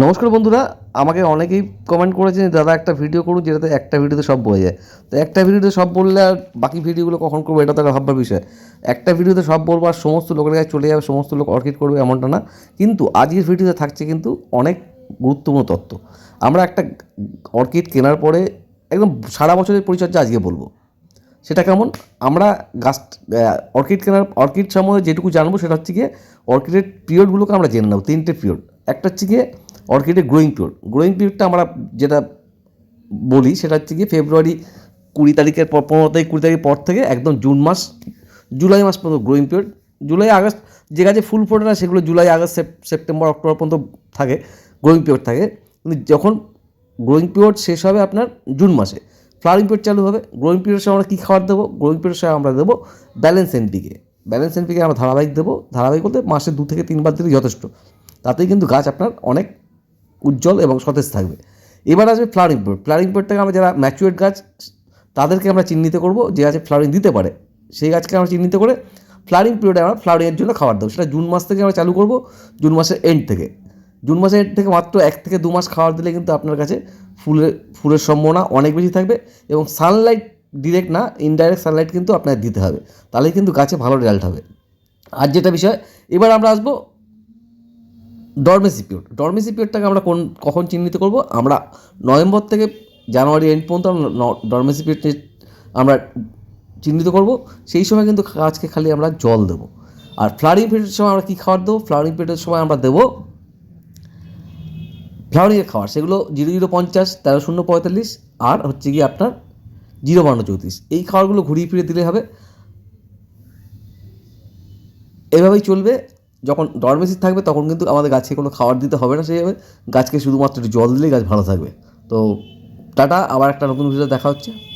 নমস্কার বন্ধুরা, আমাকে অনেকেই কমেন্ট করেছেন দাদা, একটা ভিডিও করুন যেটাতে একটা ভিডিওতে সব বোঝা যায়। তো একটা ভিডিওতে সব বললে আর বাকি ভিডিওগুলো কখন করব, এটা তো একটা ভাববার বিষয়। একটা ভিডিওতে সব বলব আর সমস্ত লোকের কাছে চলে যাবে, সমস্ত লোক অর্কিড করবে এমনটা না। কিন্তু আজকের ভিডিওতে থাকছে কিন্তু অনেক গুরুত্বপূর্ণ তথ্য। আমরা একটা অর্কিড কেনার পরে একদম সারা বছরের পরিচর্যা আজকে বলব। সেটা কেমন? আমরা গাছ অর্কিড কেনার, অর্কিড সম্বন্ধে যেটুকু জানব সেটা হচ্ছে গিয়ে অর্কিডের পিরিয়ডগুলোকে আমরা জেনে নেব, তিনটে পিরিয়ড একটা হচ্ছে গিয়ে অর্কিডের গ্রোয়িং পিরিয়ড গ্রোয়িং পিরিয়ডটা আমরা যেটা বলি সেটা হচ্ছে গিয়ে ফেব্রুয়ারি কুড়ি তারিখের পর, পনেরো তারিখ, কুড়ি তারিখের পর থেকে একদম জুন মাস জুলাই মাস পর্যন্ত গ্রোয়িং পিরিয়ড জুলাই আগস্ট যে গাছে ফুল ফোটে না সেগুলো জুলাই আগস্ট সেপ্টেম্বর অক্টোবর পর্যন্ত থাকে গ্রোয়িং পিরিয়ড থাকে। কিন্তু যখন গ্রোয়িং পিরিয়ড শেষ হবে আপনার জুন মাসে ফ্লাওয়ারিং পিরিয়ড চালু হবে গ্রোয়িং পিরিয়ড সময় আমরা কী খাবার দেবো? গ্রোয়িং পিরিয়ড সময় আমরা দেবো ব্যালেন্স এনপিকে ব্যালেন্স এনপিকে আমরা ধারাবাহিক দেবো। ধারাবাহিক বলতে মাসে দু থেকে তিনবার দিলে যথেষ্ট। তাতেই কিন্তু গাছ আপনার অনেক উজ্জ্বল এবং সতেজ থাকবে। এবার আসবে ফ্লাওয়ারিং পিরিয়ড ফ্লাওয়ারিং পিরিয়ডটাকে আমরা যারা ম্যাচুয়েট গাছ, তাদেরকে আমরা চিহ্নিত করব, যে গাছে ফ্লাওয়ারিং দিতে পারে। সেই গাছকে আমরা চিহ্নিত করে ফ্লাওয়ারিং পিরিয়ডে আমরা ফ্লাওয়ারিংয়ের জন্য খাবার দেবো। সেটা জুন মাস থেকে আমরা চালু করব, জুন মাসের এন্ড থেকে। জুন মাসের এন্ড থেকে মাত্র এক থেকে দু মাস খাবার দিলে কিন্তু আপনার কাছে ফুলের ফুলের সম্ভাবনা অনেক বেশি থাকবে এবং সানলাইট ডিরেক্ট না ইনডাইরেক্ট সানলাইট কিন্তু আপনার দিতে হবে। তাহলেই কিন্তু গাছে ভালো রেজাল্ট হবে। আর যেটা বিষয়, এবার আমরা আসব ডরমেসি পিরিয়ড ডরমেসি পিরিয়ডটাকে আমরা কোন, কখন চিহ্নিত করব? আমরা নভেম্বর থেকে জানুয়ারি এন্ড পর্যন্ত আমরা ডরমেসি পিরিয়ড আমরা চিহ্নিত করব। সেই সময় কিন্তু গাছকে খালি আমরা জল দেবো। আর ফ্লাওয়ারিং পিরিয়ডের সময় আমরা কী খাবার দেবো? ফ্লাওয়ারিং পিরিয়ডের সময় আমরা দেবো ফ্লাওয়ারিংয়ের খাবার। সেগুলো জিরো জিরো পঞ্চাশ, তেরো শূন্য পঁয়তাল্লিশ আর হচ্ছে গিয়ে আপনার জিরো বান্ন চৌত্রিশ। এই খাবারগুলো ঘুরিয়ে ফিরে দিলে হবে। এভাবেই চলবে। যখন ডরমেসি থাকবে, তখন কিন্তু আমাদের গাছকে কোনো খাবার দিতে হবে না সেইভাবে গাছকে শুধুমাত্র জল দিলেই গাছ ভালো থাকবে। তো টাটা, আবার একটা নতুন ভিডিও দেখা হচ্ছে।